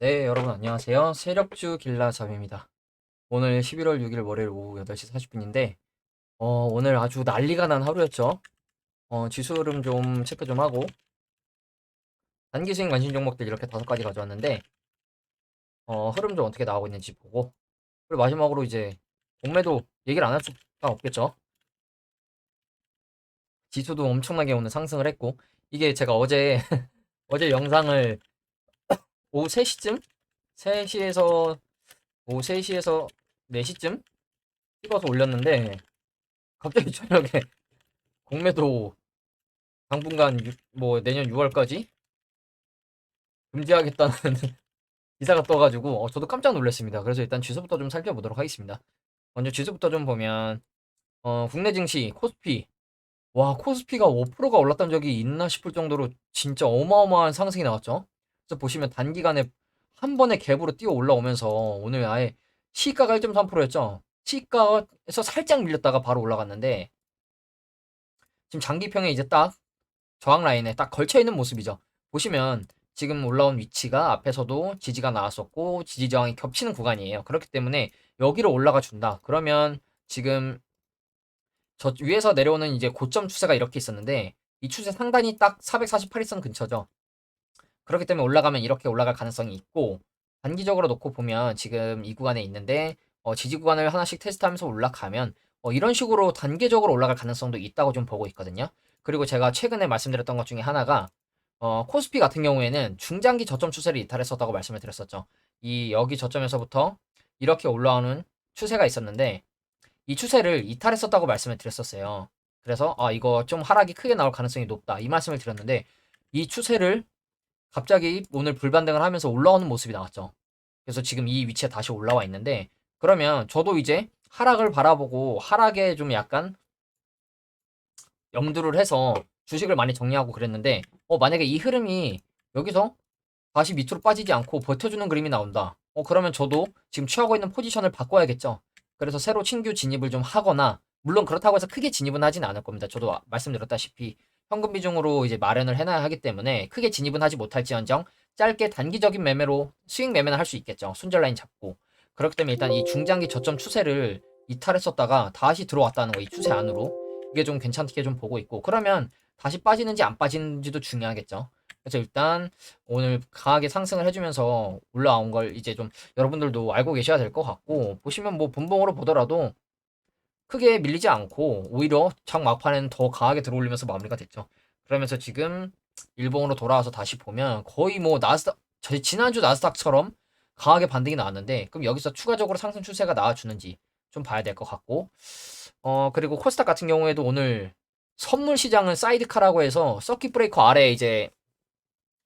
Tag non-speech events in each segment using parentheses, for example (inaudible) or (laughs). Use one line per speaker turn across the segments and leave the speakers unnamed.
네, 여러분 안녕하세요. 세력주 길라잡입니다. 오늘 11월 6일 월요일 오후 8시 40분인데, 어, 오늘 아주 난리가 난 하루였죠. 어, 지수 흐름 좀 체크 좀 하고, 단기 수익 관심 종목들 이렇게 다섯 가지 가져왔는데, 어, 흐름 좀 어떻게 나오고 있는지 보고, 그리고 마지막으로 이제, 공매도 얘기를 안 할 수가 없겠죠. 지수도 엄청나게 오늘 상승을 했고, 이게 제가 어제, (laughs) 어제 영상을 오후 3시쯤? 3시에서 오후 3시에서 4시쯤 찍어서 올렸는데 갑자기 (laughs) 저녁에 공매도 당분간 유- 뭐 내년 6월까지 금지하겠다는 (laughs) 기사가 떠가지고 어, 저도 깜짝 놀랐습니다. 그래서 일단 지수부터 좀 살펴보도록 하겠습니다. 먼저 지수부터 좀 보면 어, 국내 증시 코스피 와 코스피가 5%가 올랐던 적이 있나 싶을 정도로 진짜 어마어마한 상승이 나왔죠. 그래서 보시면 단기간에 한 번에 갭으로 뛰어 올라오면서 오늘 아예 시가가 1.3%였죠. 시가에서 살짝 밀렸다가 바로 올라갔는데 지금 장기평에 이제 딱 저항 라인에 딱 걸쳐 있는 모습이죠. 보시면 지금 올라온 위치가 앞에서도 지지가 나왔었고 지지 저항이 겹치는 구간이에요. 그렇기 때문에 여기로 올라가 준다. 그러면 지금 저 위에서 내려오는 이제 고점 추세가 이렇게 있었는데 이 추세 상단이 딱 448일선 근처죠. 그렇기 때문에 올라가면 이렇게 올라갈 가능성이 있고 단기적으로 놓고 보면 지금 이 구간에 있는데 어, 지지 구간을 하나씩 테스트하면서 올라가면 어, 이런 식으로 단계적으로 올라갈 가능성도 있다고 좀 보고 있거든요. 그리고 제가 최근에 말씀드렸던 것 중에 하나가 어, 코스피 같은 경우에는 중장기 저점 추세를 이탈했었다고 말씀을 드렸었죠. 이 여기 저점에서부터 이렇게 올라오는 추세가 있었는데 이 추세를 이탈했었다고 말씀을 드렸었어요. 그래서 아 이거 좀 하락이 크게 나올 가능성이 높다 이 말씀을 드렸는데 이 추세를 갑자기 오늘 불반등을 하면서 올라오는 모습이 나왔죠. 그래서 지금 이 위치에 다시 올라와 있는데 그러면 저도 이제 하락을 바라보고 하락에 좀 약간 염두를 해서 주식을 많이 정리하고 그랬는데 어 만약에 이 흐름이 여기서 다시 밑으로 빠지지 않고 버텨주는 그림이 나온다. 어 그러면 저도 지금 취하고 있는 포지션을 바꿔야겠죠. 그래서 새로 신규 진입을 좀 하거나 물론 그렇다고 해서 크게 진입은 하진 않을 겁니다. 저도 아- 말씀드렸다시피 현금 비중으로 이제 마련을 해놔야 하기 때문에 크게 진입은 하지 못할지언정 짧게 단기적인 매매로 수익 매매는 할 수 있겠죠. 순절 라인 잡고 그렇기 때문에 일단 이 중장기 저점 추세를 이탈했었다가 다시 들어왔다는 거 이 추세 안으로 이게 좀 괜찮게 좀 보고 있고 그러면 다시 빠지는지 안 빠지는지도 중요하겠죠. 그래서 일단 오늘 강하게 상승을 해주면서 올라온 걸 이제 좀 여러분들도 알고 계셔야 될 것 같고 보시면 뭐 분봉으로 보더라도 크게 밀리지 않고 오히려 장 막판에는 더 강하게 들어올리면서 마무리가 됐죠. 그러면서 지금 일봉으로 돌아와서 다시 보면 거의 뭐 나스닥 저 지난주 나스닥처럼 강하게 반등이 나왔는데 그럼 여기서 추가적으로 상승 추세가 나와주는지 좀 봐야 될 것 같고 어 그리고 코스닥 같은 경우에도 오늘 선물 시장은 사이드카라고 해서 서킷 브레이커 아래 이제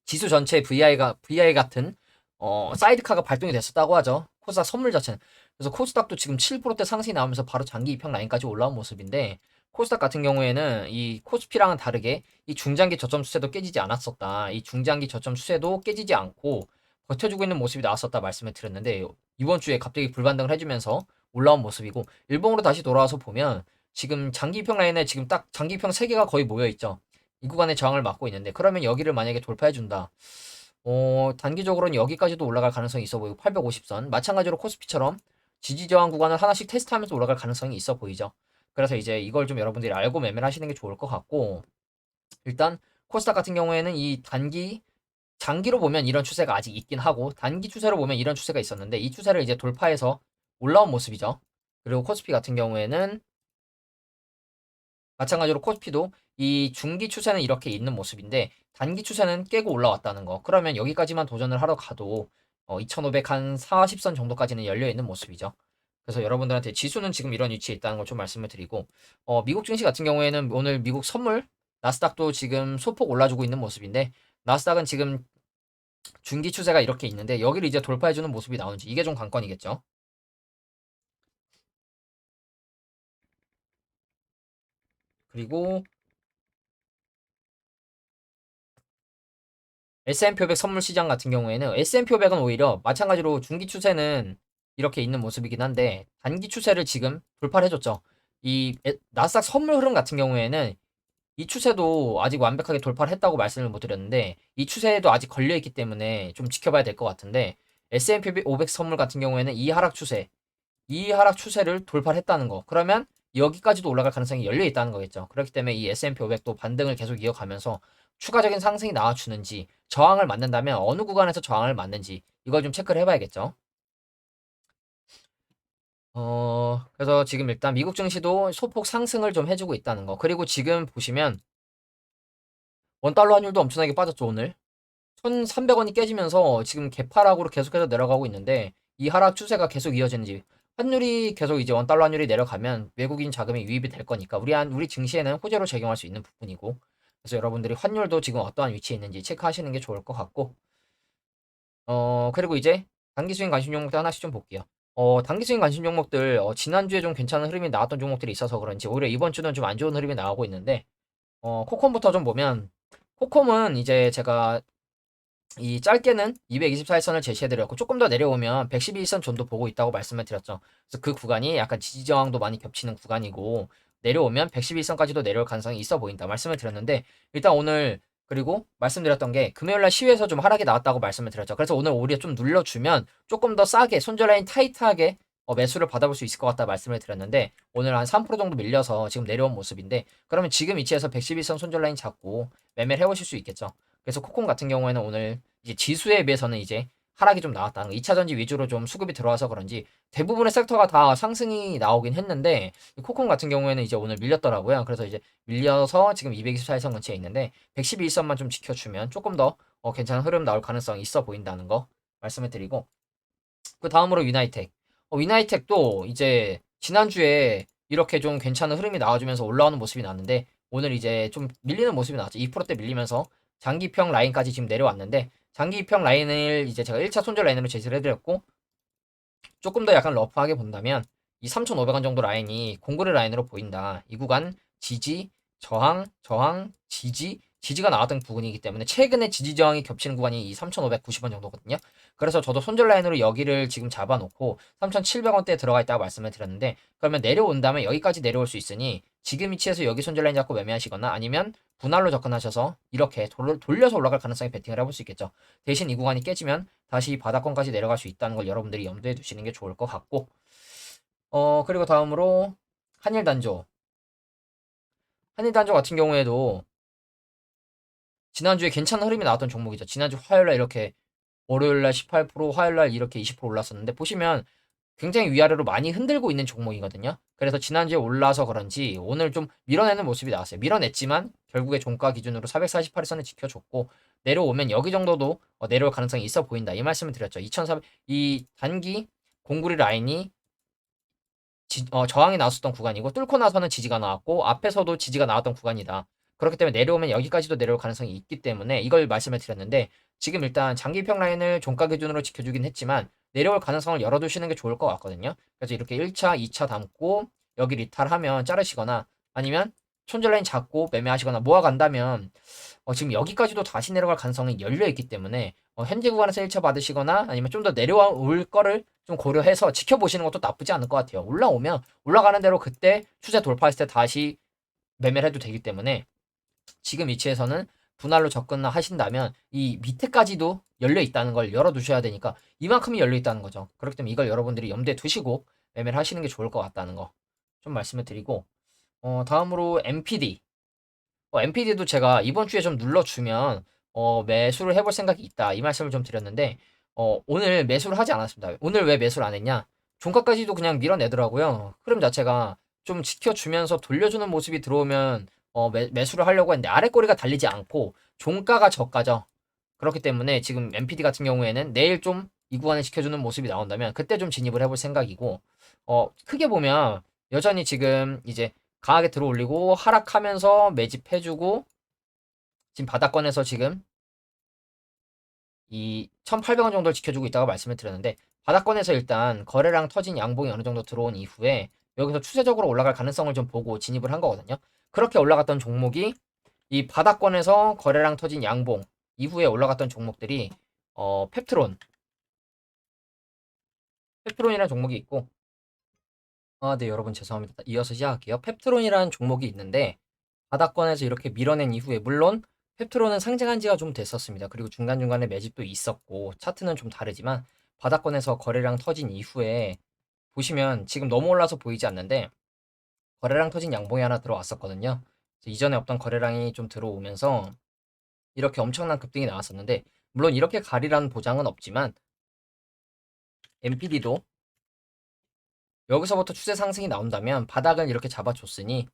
지수 전체 VI가 VI 같은 어 사이드카가 발동이 됐었다고 하죠. 코스닥 선물 자체는. 그래서 코스닥도 지금 7%대 상승이 나오면서 바로 장기 입형 라인까지 올라온 모습인데 코스닥 같은 경우에는 이 코스피랑은 다르게 이 중장기 저점 추세도 깨지지 않았었다. 이 중장기 저점 추세도 깨지지 않고 버텨주고 있는 모습이 나왔었다 말씀을 드렸는데 이번 주에 갑자기 불반등을 해주면서 올라온 모습이고 일봉으로 다시 돌아와서 보면 지금 장기 입형 라인에 지금 딱 장기 입형 3개가 거의 모여 있죠. 이 구간에 저항을 막고 있는데 그러면 여기를 만약에 돌파해 준다. 어, 단기적으로는 여기까지도 올라갈 가능성이 있어 보이고 850선 마찬가지로 코스피처럼 지지 저항 구간을 하나씩 테스트하면서 올라갈 가능성이 있어 보이죠. 그래서 이제 이걸 좀 여러분들이 알고 매매를 하시는 게 좋을 것 같고 일단 코스닥 같은 경우에는 이 단기 장기로 보면 이런 추세가 아직 있긴 하고 단기 추세로 보면 이런 추세가 있었는데 이 추세를 이제 돌파해서 올라온 모습이죠. 그리고 코스피 같은 경우에는 마찬가지로 코스피도 이 중기 추세는 이렇게 있는 모습인데 단기 추세는 깨고 올라왔다는 거. 그러면 여기까지만 도전을 하러 가도 어, 2500한 40선 정도까지는 열려 있는 모습이죠. 그래서 여러분들한테 지수는 지금 이런 위치에 있다는 걸 좀 말씀을 드리고 어, 미국 증시 같은 경우에는 오늘 미국 선물 나스닥도 지금 소폭 올라주고 있는 모습인데 나스닥은 지금 중기 추세가 이렇게 있는데 여기를 이제 돌파해주는 모습이 나오는지 이게 좀 관건이겠죠. 그리고 S&P 500 선물 시장 같은 경우에는 S&P 500은 오히려 마찬가지로 중기 추세는 이렇게 있는 모습이긴 한데 단기 추세를 지금 돌파를 해줬죠. 이 에- 나스닥 선물 흐름 같은 경우에는 이 추세도 아직 완벽하게 돌파를 했다고 말씀을 못 드렸는데 이 추세에도 아직 걸려 있기 때문에 좀 지켜봐야 될 것 같은데 S&P 500 선물 같은 경우에는 이 하락 추세, 이 하락 추세를 돌파를 했다는 거. 그러면 여기까지도 올라갈 가능성이 열려 있다는 거겠죠. 그렇기 때문에 이 S&P 500도 반등을 계속 이어가면서 추가적인 상승이 나와주는지 저항을 맞는다면 어느 구간에서 저항을 맞는지 이걸 좀 체크를 해봐야겠죠. 어, 그래서 지금 일단 미국 증시도 소폭 상승을 좀 해주고 있다는 거. 그리고 지금 보시면 원달러 환율도 엄청나게 빠졌죠, 오늘. 1,300원이 깨지면서 지금 개파락으로 계속해서 내려가고 있는데 이 하락 추세가 계속 이어지는지 환율이 계속 이제 원달러 환율이 내려가면 외국인 자금이 유입이 될 거니까 우리 한 우리 증시에는 호재로 적용할 수 있는 부분이고 그래서 여러분들이 환율도 지금 어떠한 위치에 있는지 체크하시는 게 좋을 것 같고 어 그리고 이제 단기 수익 관심 종목들 하나씩 좀 볼게요. 어 단기 수익 관심 종목들 어 지난주에 좀 괜찮은 흐름이 나왔던 종목들이 있어서 그런지 오히려 이번 주는 좀 안 좋은 흐름이 나오고 있는데 어 코콤부터 좀 보면 코콤은 이제 제가 이 짧게는 224일선을 제시해드렸고 조금 더 내려오면 112일선 존도 보고 있다고 말씀을 드렸죠. 그래서 그 구간이 약간 지지 저항도 많이 겹치는 구간이고 내려오면 112일선까지도 내려올 가능성이 있어 보인다 말씀을 드렸는데 일단 오늘 그리고 말씀드렸던 게 금요일날 시위에서 좀 하락이 나왔다고 말씀을 드렸죠. 그래서 오늘 오히려 좀 눌러주면 조금 더 싸게 손절 라인 타이트하게 어, 매수를 받아볼 수 있을 것 같다 말씀을 드렸는데 오늘 한 3% 정도 밀려서 지금 내려온 모습인데 그러면 지금 위치에서 112선 손절 라인 잡고 매매를 해보실 수 있겠죠. 그래서 코콤 같은 경우에는 오늘 이제 지수에 비해서는 이제 하락이 좀 나왔다는 거. 2차 전지 위주로 좀 수급이 들어와서 그런지 대부분의 섹터가 다 상승이 나오긴 했는데 코콤 같은 경우에는 이제 오늘 밀렸더라고요. 그래서 이제 밀려서 지금 224일선 근처에 있는데 112일선만 좀 지켜주면 조금 더 어, 괜찮은 흐름 나올 가능성이 있어 보인다는 거 말씀을 드리고 그 다음으로 유나이텍. 어, 유나이텍도 이제 지난주에 이렇게 좀 괜찮은 흐름이 나와주면서 올라오는 모습이 나왔는데 오늘 이제 좀 밀리는 모습이 나왔죠. 2%대 밀리면서 장기평 라인까지 지금 내려왔는데 장기평 라인을 이제 제가 1차 손절 라인으로 제시를 해드렸고 조금 더 약간 러프하게 본다면 이 3,500원 정도 라인이 공구리 라인으로 보인다. 이 구간 지지, 저항, 저항, 지지, 지지가 나왔던 부분이기 때문에 최근에 지지 저항이 겹치는 구간이 이 3,590원 정도거든요. 그래서 저도 손절 라인으로 여기를 지금 잡아놓고 3,700원대에 들어가 있다고 말씀을 드렸는데 그러면 내려온다면 여기까지 내려올 수 있으니 지금 위치에서 여기 손절 라인 잡고 매매하시거나 아니면 분할로 접근하셔서 이렇게 돌, 돌려서 올라갈 가능성이 베팅을 해볼 수 있겠죠. 대신 이 구간이 깨지면 다시 바닥권까지 내려갈 수 있다는 걸 여러분들이 염두에 두시는 게 좋을 것 같고 어 그리고 다음으로 한일단조 한일단조 같은 경우에도 지난주에 괜찮은 흐름이 나왔던 종목이죠. 지난주 화요일날 이렇게 월요일날 18% 화요일날 이렇게 20% 올랐었는데 보시면 굉장히 위아래로 많이 흔들고 있는 종목이거든요. 그래서 지난주에 올라서 그런지 오늘 좀 밀어내는 모습이 나왔어요. 밀어냈지만 결국에 종가 기준으로 448선을 지켜줬고 내려오면 여기 정도도 어, 내려올 가능성이 있어 보인다. 이 말씀을 드렸죠. 2,400, 이 단기 공구리 라인이 지, 어, 저항이 나왔었던 구간이고 뚫고 나서는 지지가 나왔고 앞에서도 지지가 나왔던 구간이다. 그렇기 때문에 내려오면 여기까지도 내려올 가능성이 있기 때문에 이걸 말씀을 드렸는데 지금 일단 장기평 라인을 종가 기준으로 지켜주긴 했지만 내려올 가능성을 열어두시는 게 좋을 것 같거든요. 그래서 이렇게 1차, 2차 담고 여기 리탈하면 자르시거나 아니면 손절 라인 잡고 매매하시거나 모아간다면 어, 지금 여기까지도 다시 내려갈 가능성이 열려 있기 때문에 어, 현재 구간에서 1차 받으시거나 아니면 좀 더 내려올 거를 좀 고려해서 지켜보시는 것도 나쁘지 않을 것 같아요. 올라오면 올라가는 대로 그때 추세 돌파했을 때 다시 매매를 해도 되기 때문에 지금 위치에서는 분할로 접근하신다면 이 밑에까지도 열려 있다는 걸 열어두셔야 되니까 이만큼이 열려 있다는 거죠. 그렇기 때문에 이걸 여러분들이 염두에 두시고 매매를 하시는 게 좋을 것 같다는 거 좀 말씀을 드리고 어, 다음으로 MPD 어, MPD도 제가 이번 주에 좀 눌러주면 어, 매수를 해볼 생각이 있다 이 말씀을 좀 드렸는데 어, 오늘 매수를 하지 않았습니다. 오늘 왜 매수를 안 했냐? 종가까지도 그냥 밀어내더라고요. 흐름 자체가 좀 지켜주면서 돌려주는 모습이 들어오면 어, 매, 매수를 하려고 했는데 아래 꼬리가 달리지 않고 종가가 저가죠. 그렇기 때문에 지금 MPD 같은 경우에는 내일 좀 이 구간을 지켜주는 모습이 나온다면 그때 좀 진입을 해볼 생각이고 어, 크게 보면 여전히 지금 이제 강하게 들어올리고 하락하면서 매집해주고 지금 바닥권에서 지금 이 1,800원 정도를 지켜주고 있다고 말씀을 드렸는데 바닥권에서 일단 거래량 터진 양봉이 어느 정도 들어온 이후에 여기서 추세적으로 올라갈 가능성을 좀 보고 진입을 한 거거든요. 그렇게 올라갔던 종목이 이 바닥권에서 거래량 터진 양봉 이후에 올라갔던 종목들이 어 펩트론 펩트론이라는 종목이 있고 아, 네, 여러분 죄송합니다. 이어서 시작할게요. 펩트론이라는 종목이 있는데 바닥권에서 이렇게 밀어낸 이후에 물론 펩트론은 상징한 지가 좀 됐었습니다. 그리고 중간중간에 매집도 있었고 차트는 좀 다르지만 바닥권에서 거래량 터진 이후에 보시면 지금 너무 올라서 보이지 않는데 거래량 터진 양봉이 하나 들어왔었거든요. 이전에 없던 거래량이 좀 들어오면서 이렇게 엄청난 급등이 나왔었는데 물론 이렇게 가리라는 보장은 없지만 MPD도 여기서부터 추세 상승이 나온다면 바닥을 이렇게 잡아줬으니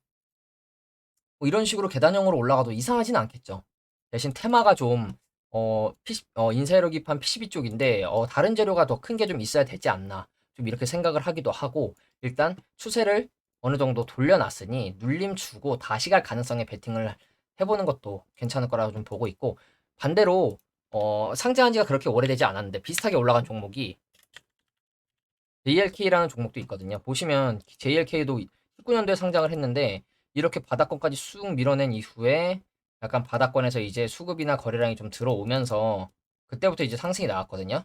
뭐 이런 식으로 계단형으로 올라가도 이상하진 않겠죠. 대신 테마가 좀 어, 어, 인쇄력 기판 PCB 쪽인데 어, 다른 재료가 더 큰 게 좀 있어야 되지 않나 좀 이렇게 생각을 하기도 하고 일단 추세를 어느 정도 돌려놨으니 눌림 주고 다시 갈 가능성에 베팅을 해보는 것도 괜찮을 거라고 좀 보고 있고 반대로 어, 상장한 지가 그렇게 오래되지 않았는데 비슷하게 올라간 종목이 JLK라는 종목도 있거든요. 보시면 JLK도 19년도에 상장을 했는데 이렇게 바닥권까지 쑥 밀어낸 이후에 약간 바닥권에서 이제 수급이나 거래량이 좀 들어오면서 그때부터 이제 상승이 나왔거든요.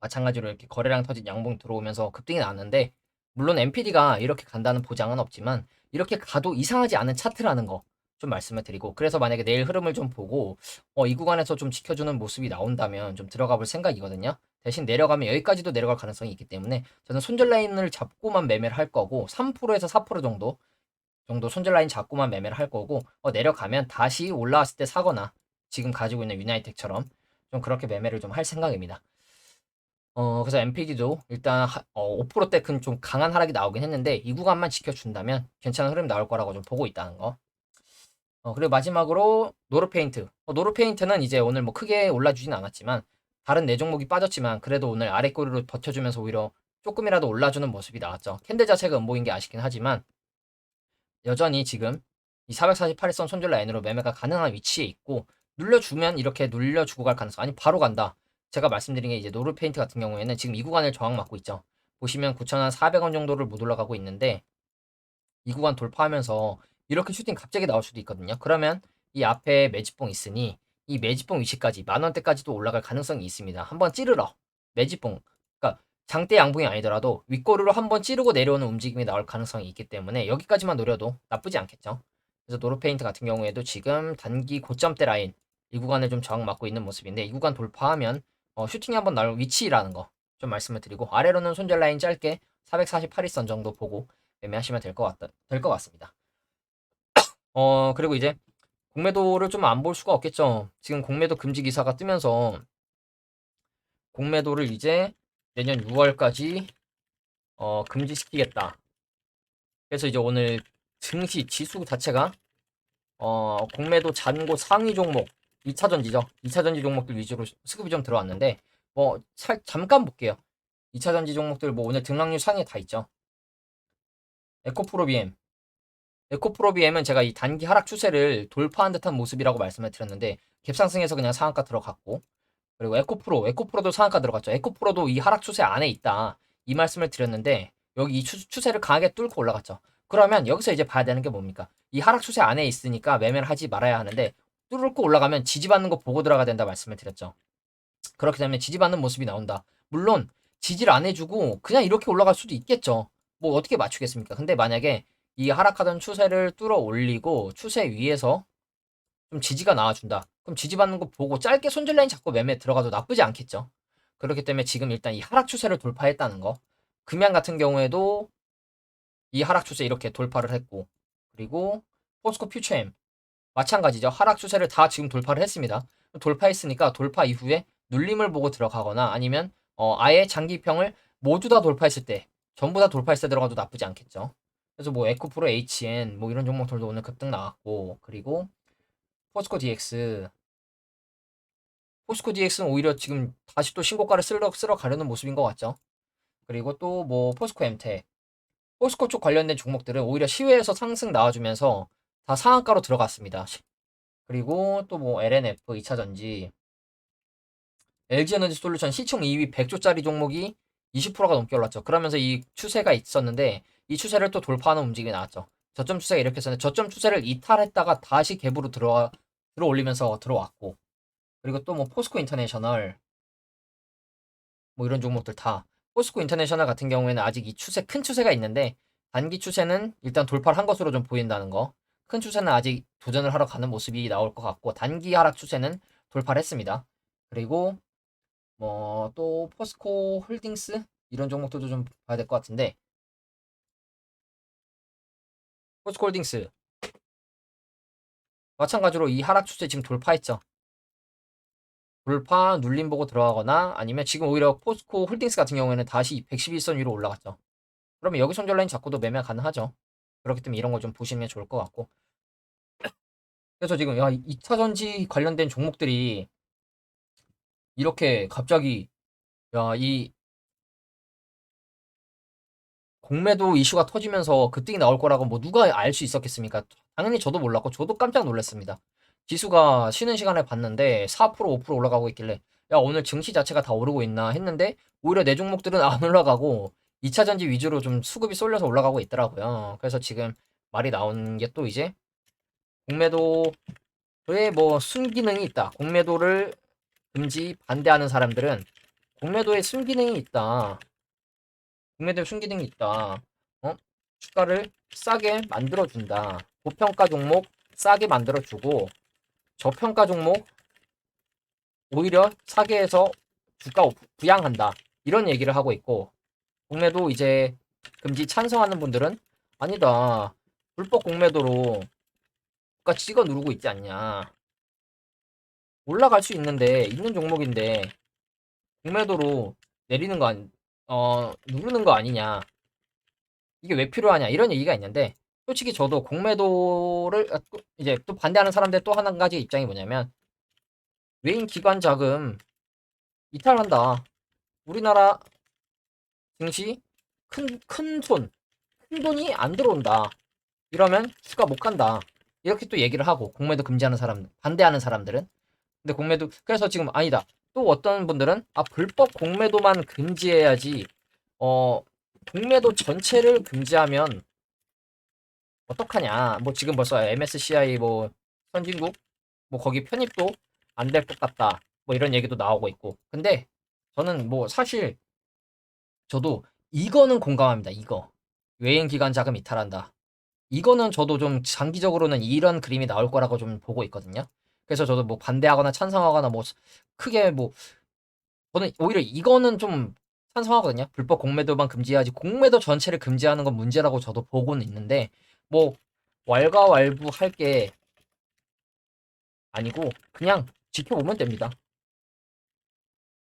마찬가지로 이렇게 거래량 터진 양봉 들어오면서 급등이 나왔는데 물론 MPD가 이렇게 간다는 보장은 없지만 이렇게 가도 이상하지 않은 차트라는 거 좀 말씀을 드리고 그래서 만약에 내일 흐름을 좀 보고 어, 이 구간에서 좀 지켜주는 모습이 나온다면 좀 들어가 볼 생각이거든요. 대신 내려가면 여기까지도 내려갈 가능성이 있기 때문에 저는 손절 라인을 잡고만 매매를 할 거고 3%에서 4% 정도 정도 손절 라인 잡고만 매매를 할 거고 어, 내려가면 다시 올라왔을 때 사거나 지금 가지고 있는 유나이텍처럼 좀 그렇게 매매를 좀 할 생각입니다. 어, 그래서 MPD도 일단 하, 어, 5%대 큰 좀 강한 하락이 나오긴 했는데 이 구간만 지켜준다면 괜찮은 흐름 나올 거라고 좀 보고 있다는 거. 어, 그리고 마지막으로 노르페인트. 어, 노르페인트는 이제 오늘 뭐 크게 올라주진 않았지만 다른 네 종목이 빠졌지만 그래도 오늘 아래 꼬리로 버텨주면서 오히려 조금이라도 올라주는 모습이 나왔죠. 캔들 자체가 음보인 게 아쉽긴 하지만 여전히 지금 이 448선 손절 라인으로 매매가 가능한 위치에 있고 눌려주면 이렇게 눌려주고 갈 가능성 아니 바로 간다. 제가 말씀드린 게 이제 노르 페인트 같은 경우에는 지금 이 구간을 저항 맞고 있죠. 보시면 9,400원 정도를 못 올라가고 있는데 이 구간 돌파하면서 이렇게 슈팅 갑자기 나올 수도 있거든요. 그러면 이 앞에 매집봉 있으니 이 매집봉 위치까지 만 원대까지도 올라갈 가능성이 있습니다. 한번 찌르러 매집봉 그러니까 장대 양봉이 아니더라도 윗꼬리로 한번 찌르고 내려오는 움직임이 나올 가능성이 있기 때문에 여기까지만 노려도 나쁘지 않겠죠. 그래서 노르페인트 같은 경우에도 지금 단기 고점대 라인 이 구간을 좀 저항 맞고 있는 모습인데 이 구간 돌파하면 어, 슈팅이 한번 나올 위치라는 거 좀 말씀을 드리고 아래로는 손절 라인 짧게 448일선 정도 보고 매매하시면 될 것 같다 될 것 같습니다. (coughs) 어 그리고 이제 공매도를 좀 안 볼 수가 없겠죠. 지금 공매도 금지 기사가 뜨면서 공매도를 이제 내년 6월까지 어, 금지시키겠다. 그래서 이제 오늘 증시 지수 자체가 어, 공매도 잔고 상위 종목 2차 전지죠. 2차 전지 종목들 위주로 수급이 좀 들어왔는데 뭐 살, 잠깐 볼게요. 2차 전지 종목들 뭐 오늘 등락률 상위에 다 있죠. 에코프로비엠 에코프로비엠은 제가 이 단기 하락 추세를 돌파한 듯한 모습이라고 말씀을 드렸는데 갭상승해서 그냥 상한가 들어갔고 그리고 에코프로 에코프로도 상한가 들어갔죠. 에코프로도 이 하락 추세 안에 있다 이 말씀을 드렸는데 여기 이 추, 추세를 강하게 뚫고 올라갔죠. 그러면 여기서 이제 봐야 되는 게 뭡니까? 이 하락 추세 안에 있으니까 매매를 하지 말아야 하는데 뚫고 올라가면 지지받는 거 보고 들어가야 된다 말씀을 드렸죠. 그렇기 때문에 지지받는 모습이 나온다. 물론 지지를 안 해주고 그냥 이렇게 올라갈 수도 있겠죠. 뭐 어떻게 맞추겠습니까? 근데 만약에 이 하락하던 추세를 뚫어 올리고 추세 위에서 좀 지지가 나와준다. 그럼 지지받는 거 보고 짧게 손절 라인 잡고 매매 들어가도 나쁘지 않겠죠. 그렇기 때문에 지금 일단 이 하락 추세를 돌파했다는 거. 금양 같은 경우에도 이 하락 추세 이렇게 돌파를 했고 그리고 포스코 퓨처엠 마찬가지죠. 하락 추세를 다 지금 돌파를 했습니다. 돌파했으니까 돌파 이후에 눌림을 보고 들어가거나 아니면 어, 아예 장기평을 모두 다 돌파했을 때 전부 다 돌파했을 때 들어가도 나쁘지 않겠죠. 그래서 뭐 에코프로 HN 뭐 이런 종목들도 오늘 급등 나왔고 그리고 포스코 DX 포스코 DX는 오히려 지금 다시 또 신고가를 쓸어, 쓸어 가려는 모습인 것 같죠. 그리고 또 뭐 포스코 엠텍 포스코 쪽 관련된 종목들은 오히려 시외에서 상승 나와주면서 다 상한가로 들어갔습니다. 그리고 또 뭐 LNF 2차전지 LG에너지 솔루션 시총 2위 100조짜리 종목이 20%가 넘게 올랐죠. 그러면서 이 추세가 있었는데 이 추세를 또 돌파하는 움직임이 나왔죠. 저점 추세가 이렇게 했었는데 저점 추세를 이탈했다가 다시 갭으로 들어 올리면서 들어왔고 그리고 또 뭐 포스코 인터내셔널 뭐 이런 종목들 다 포스코 인터내셔널 같은 경우에는 아직 이 추세 큰 추세가 있는데 단기 추세는 일단 돌파를 한 것으로 좀 보인다는 거. 큰 추세는 아직 도전을 하러 가는 모습이 나올 것 같고 단기 하락 추세는 돌파를 했습니다. 그리고 뭐 또 포스코 홀딩스 이런 종목들도 좀 봐야 될 것 같은데 포스코 홀딩스 마찬가지로 이 하락 추세 지금 돌파했죠. 돌파 눌림 보고 들어가거나 아니면 지금 오히려 포스코 홀딩스 같은 경우에는 다시 111선 위로 올라갔죠. 그러면 여기 손절 라인 잡고도 매매 가능하죠. 그렇기 때문에 이런 거좀 보시면 좋을 것 같고. 그래서 지금 야 2차 전지 관련된 종목들이 이렇게 갑자기 야 이 공매도 이슈가 터지면서 급등이 나올 거라고 뭐 누가 알 수 있었겠습니까? 당연히 저도 몰랐고 저도 깜짝 놀랐습니다. 지수가 쉬는 시간에 봤는데 4% 5% 올라가고 있길래 야 오늘 증시 자체가 다 오르고 있나 했는데 오히려 내 종목들은 안 올라가고 2차 전지 위주로 좀 수급이 쏠려서 올라가고 있더라고요. 그래서 지금 말이 나온 게 또 이제 공매도에 뭐 순기능이 있다. 공매도를 금지 반대하는 사람들은 공매도에 순기능이 있다. 공매도에 순기능이 있다. 어? 주가를 싸게 만들어준다. 고평가 종목 싸게 만들어주고 저평가 종목 오히려 사게 해서 주가 부양한다. 이런 얘기를 하고 있고 공매도 이제 금지 찬성하는 분들은 아니다. 불법 공매도로 주가 찍어 누르고 있지 않냐. 올라갈 수 있는데 있는 종목인데 공매도로 내리는 거 아니, 어 누르는 거 아니냐. 이게 왜 필요하냐 이런 얘기가 있는데 솔직히 저도 공매도를 아, 또 이제 또 반대하는 사람들 또 한 가지 입장이 뭐냐면 외인 기관 자금 이탈한다. 우리나라 증시 큰 큰 손, 큰 돈이 안 들어온다. 이러면 주가 못 간다. 이렇게 또 얘기를 하고 공매도 금지하는 사람, 반대하는 사람들은 근데 공매도 그래서 지금 아니다. 또 어떤 분들은 아 불법 공매도만 금지해야지 어 공매도 전체를 금지하면 어떡하냐. 뭐 지금 벌써 MSCI 뭐 선진국 뭐 거기 편입도 안 될 것 같다. 뭐 이런 얘기도 나오고 있고. 근데 저는 뭐 사실 저도 이거는 공감합니다. 이거. 외인 기관 자금 이탈한다. 이거는 저도 좀 장기적으로는 이런 그림이 나올 거라고 좀 보고 있거든요. 그래서 저도 뭐 반대하거나 찬성하거나 뭐 크게 뭐 저는 오히려 이거는 좀 찬성하거든요. 불법 공매도만 금지해야지 공매도 전체를 금지하는 건 문제라고 저도 보고는 있는데 뭐 왈가왈부 할 게 아니고 그냥 지켜보면 됩니다.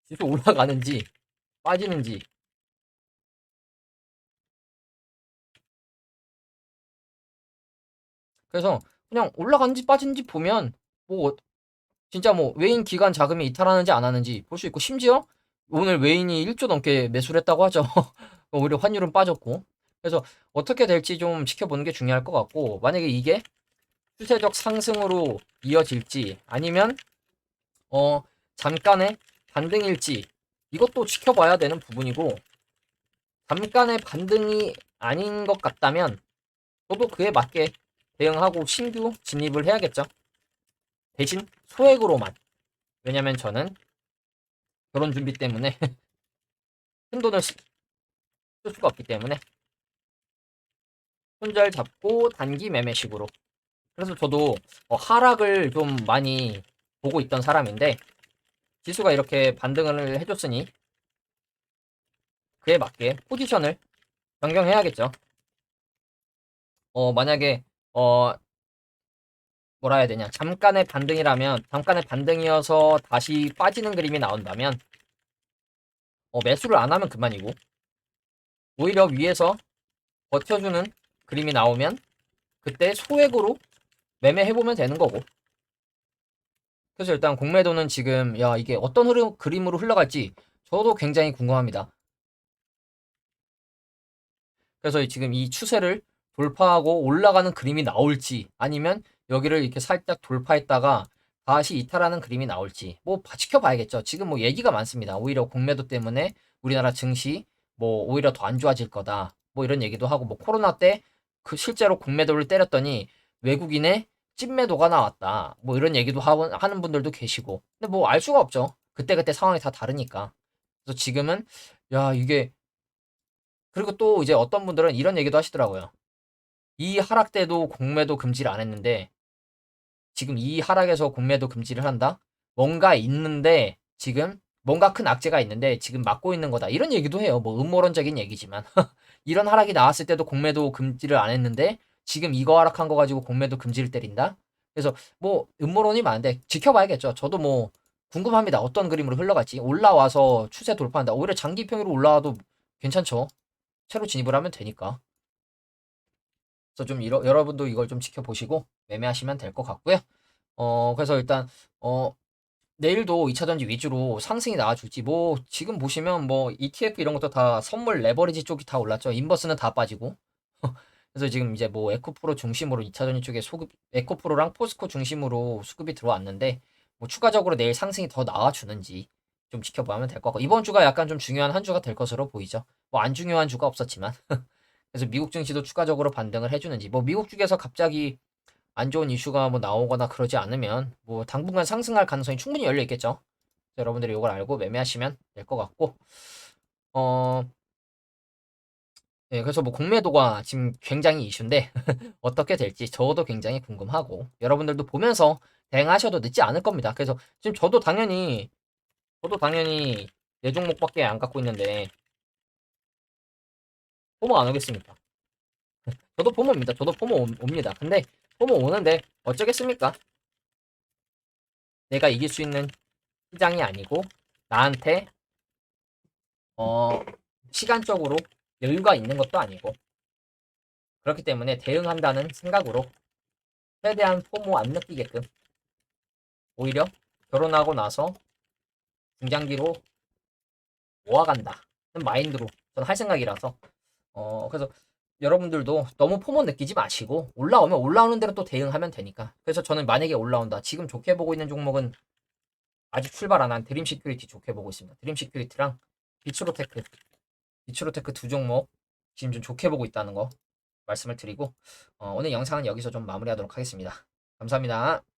지수 올라가는지 빠지는지 그래서 그냥 올라가는지 빠지는지 보면 뭐 진짜 뭐 외인 기관 자금이 이탈하는지 안 하는지 볼 수 있고 심지어 오늘 외인이 1조 넘게 매수를 했다고 하죠. (laughs) 오히려 환율은 빠졌고 그래서 어떻게 될지 좀 지켜보는 게 중요할 것 같고 만약에 이게 추세적 상승으로 이어질지 아니면 어 잠깐의 반등일지 이것도 지켜봐야 되는 부분이고 잠깐의 반등이 아닌 것 같다면 저도 그에 맞게 대응하고 신규 진입을 해야겠죠. 대신 소액으로만. 왜냐면 저는 결혼 준비 때문에 (laughs) 큰 돈을 쓸 수가 없기 때문에 손절 잡고 단기 매매식으로. 그래서 저도 어, 하락을 좀 많이 보고 있던 사람인데 지수가 이렇게 반등을 해줬으니 그에 맞게 포지션을 변경해야겠죠. 어, 만약에 어, 뭐라 해야 되냐. 잠깐의 반등이라면 잠깐의 반등이어서 다시 빠지는 그림이 나온다면 어, 매수를 안 하면 그만이고 오히려 위에서 버텨주는 그림이 나오면 그때 소액으로 매매해보면 되는 거고. 그래서 일단 공매도는 지금 야 이게 어떤 흐름, 그림으로 흘러갈지 저도 굉장히 궁금합니다. 그래서 지금 이 추세를 돌파하고 올라가는 그림이 나올지 아니면 여기를 이렇게 살짝 돌파했다가 다시 이탈하는 그림이 나올지 뭐 지켜봐야겠죠. 지금 뭐 얘기가 많습니다. 오히려 공매도 때문에 우리나라 증시 뭐 오히려 더 안 좋아질 거다. 뭐 이런 얘기도 하고 뭐 코로나 때 그 실제로 공매도를 때렸더니 외국인의 찐매도가 나왔다. 뭐 이런 얘기도 하는 분들도 계시고. 근데 뭐 알 수가 없죠. 그때그때 상황이 다 다르니까. 그래서 지금은 야 이게 그리고 또 이제 어떤 분들은 이런 얘기도 하시더라고요. 이 하락 때도 공매도 금지를 안 했는데 지금 이 하락에서 공매도 금지를 한다? 뭔가 있는데 지금 뭔가 큰 악재가 있는데 지금 막고 있는 거다. 이런 얘기도 해요. 뭐 음모론적인 얘기지만 (laughs) 이런 하락이 나왔을 때도 공매도 금지를 안 했는데 지금 이거 하락한 거 가지고 공매도 금지를 때린다. 그래서 뭐 음모론이 많은데 지켜봐야겠죠. 저도 뭐 궁금합니다. 어떤 그림으로 흘러갈지 올라와서 추세 돌파한다. 오히려 장기 평으로 올라와도 괜찮죠. 새로 진입을 하면 되니까. 그래서 좀 이러, 여러분도 이걸 좀 지켜보시고 매매하시면 될 것 같고요. 어 그래서 일단 어 내일도 2차전지 위주로 상승이 나와줄지 뭐 지금 보시면 뭐 ETF 이런 것도 다 선물 레버리지 쪽이 다 올랐죠. 인버스는 다 빠지고. (laughs) 그래서 지금 이제 뭐 에코프로 중심으로 2차전지 쪽에 소급 에코프로랑 포스코 중심으로 수급이 들어왔는데 뭐 추가적으로 내일 상승이 더 나와주는지 좀 지켜보면 될 것 같고 이번 주가 약간 좀 중요한 한 주가 될 것으로 보이죠. 뭐 안 중요한 주가 없었지만 (laughs) 그래서 미국 증시도 추가적으로 반등을 해주는지 뭐 미국 쪽에서 갑자기 안 좋은 이슈가 뭐 나오거나 그러지 않으면 뭐 당분간 상승할 가능성이 충분히 열려 있겠죠. 여러분들이 이걸 알고 매매하시면 될 것 같고 어 네, 그래서 뭐 공매도가 지금 굉장히 이슈인데 (laughs) 어떻게 될지 저도 굉장히 궁금하고 여러분들도 보면서 대응하셔도 늦지 않을 겁니다. 그래서 지금 저도 당연히 저도 당연히 네 종목밖에 안 갖고 있는데 포모 안 오겠습니까? (laughs) 저도 포모입니다. 저도 포모 오- 옵니다. 근데 포모 오는데 어쩌겠습니까? 내가 이길 수 있는 시장이 아니고 나한테 어 시간적으로 여유가 있는 것도 아니고 그렇기 때문에 대응한다는 생각으로 최대한 포모 안 느끼게끔 오히려 결혼하고 나서 중장기로 모아간다는 마인드로 저는 할 생각이라서 어 그래서 여러분들도 너무 포모 느끼지 마시고 올라오면 올라오는 대로 또 대응하면 되니까. 그래서 저는 만약에 올라온다 지금 좋게 보고 있는 종목은 아직 출발 안 한 드림 시큐리티 좋게 보고 있습니다. 드림 시큐리티랑 비츠로테크 비츠로테크 두 종목 지금 좀 좋게 보고 있다는 거 말씀을 드리고 어, 오늘 영상은 여기서 좀 마무리하도록 하겠습니다. 감사합니다